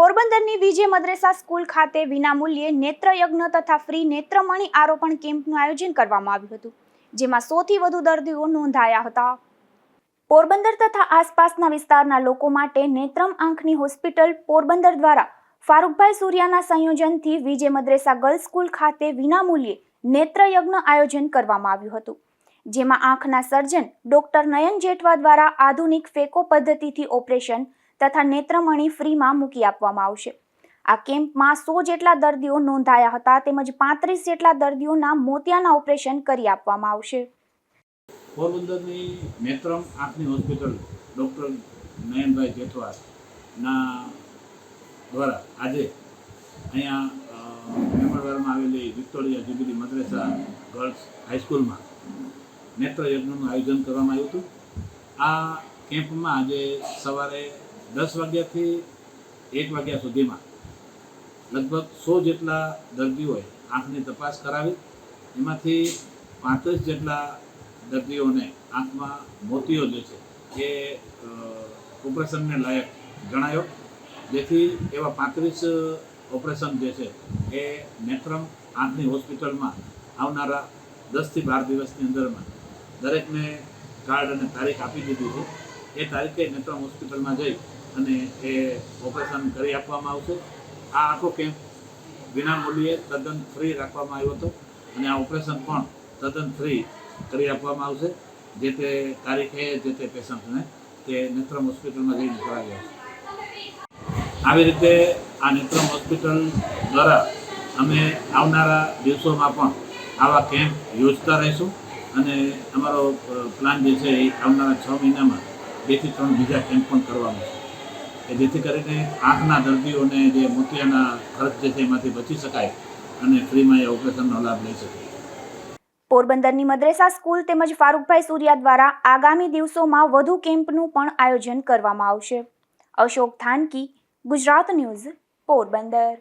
પોરબંદરની વિજય મદ્રેસા સ્કૂલ ખાતે વિનામૂલ્યે નેત્રયજ્ઞ તથા ફ્રી નેત્રમણી આરોપણ કેમ્પનું આયોજન કરવામાં આવ્યું હતું, જેમાં સોથી વધુ દર્દીઓ નોંધાયા હતા. પોરબંદર તથા આસપાસના વિસ્તારના લોકો માટે નેત્રમ આંખની હોસ્પિટલ પોરબંદર દ્વારા ફારૂકભાઈ સૂર્યાના સંયોજનથી વિજય મદ્રેસા ગર્લ્સ સ્કૂલ ખાતે વિનામૂલ્યે નેત્રયજ્ઞ આયોજન કરવામાં આવ્યું હતું, જેમાં આંખના સર્જન ડોક્ટર નયન જેઠવા દ્વારા આધુનિક ફેકો પદ્ધતિથી ઓપરેશન તથા નેત્રમણી ફ્રીમાં મૂકી આપવામાં આવશે. આ કેમ્પમાં સો જેટલા દર્દીઓ નોંધાયા હતા તેમજ પાંત્રીસ જેટલા દર્દીઓના મોતિયાના ઓપરેશન કરી આપવામાં આવશે. પોરબંદરની નેત્રમ આંખની હોસ્પિટલ ડૉક્ટર નયનભાઈ જેઠવાના દ્વારા આજે અહીંયા મેમણવારમાં આવેલી વિક્ટોરિયા જુબિલી મદ્રેસા ગર્લ્સ હાઈસ્કૂલમાં નેત્રયજ્ઞનું આયોજન કરવામાં આવ્યું હતું. આ કેમ્પમાં આજે સવારે દસ વાગ્યાથી એક વાગ્યા સુધીમાં લગભગ સો જેટલા દર્દીઓએ આંખની તપાસ કરાવી. એમાંથી પાંત્રીસ જેટલા દર્દીઓને આંખમાં મોતીઓ જે છે એ ઓપરેશનને લાયક જણાયો જેથી એવા પાંત્રીસ ઓપરેશન જે છે એ નેત્રમ આંખની હોસ્પિટલમાં આવનારા દસથી બાર દિવસની અંદરમાં દરેકને કાર્ડ અને તારીખ આપી દીધી છે. એ તારીખે નેત્રમ હોસ્પિટલમાં જઈ અને એ ઓપરેશન કરી આપવામાં આવશે. આ આખો કેમ્પ વિનામૂલ્યે તદ્દન ફ્રી રાખવામાં આવ્યો હતો અને આ ઓપરેશન પણ તદ્દન ફ્રી કરી આપવામાં આવશે. જે તે તારીખે જે તે પેશન્ટને તે નેત્રમ હોસ્પિટલમાં જઈને કરાવી આવશે આવી રીતે આ નેત્રમ હોસ્પિટલ દ્વારા અમે આવનારા દિવસોમાં પણ આવા કેમ્પ યોજતા રહીશું અને અમારો પ્લાન જે છે એ આવનારા છ મહિનામાં બેથી ત્રણ બીજા કેમ્પ પણ કરવાનો છે. કે જેથી કરીને આંખના દર્દીઓને જે મોતિયાના ખર્ચ જે છે એમાંથી બચી શકાય અને ફ્રીમાં એ ઓપરેશનનો લાભ લઈ શકે. પોરબંદરની મદ્રેસા સ્કૂલ તેમજ ફારૂકભાઈ સૂર્યા દ્વારા આગામી દિવસોમાં વધુ કેમ્પનું પણ આયોજન કરવામાં આવશે. અશોક થાનકી, ગુજરાત ન્યૂઝ, પોરબંદર.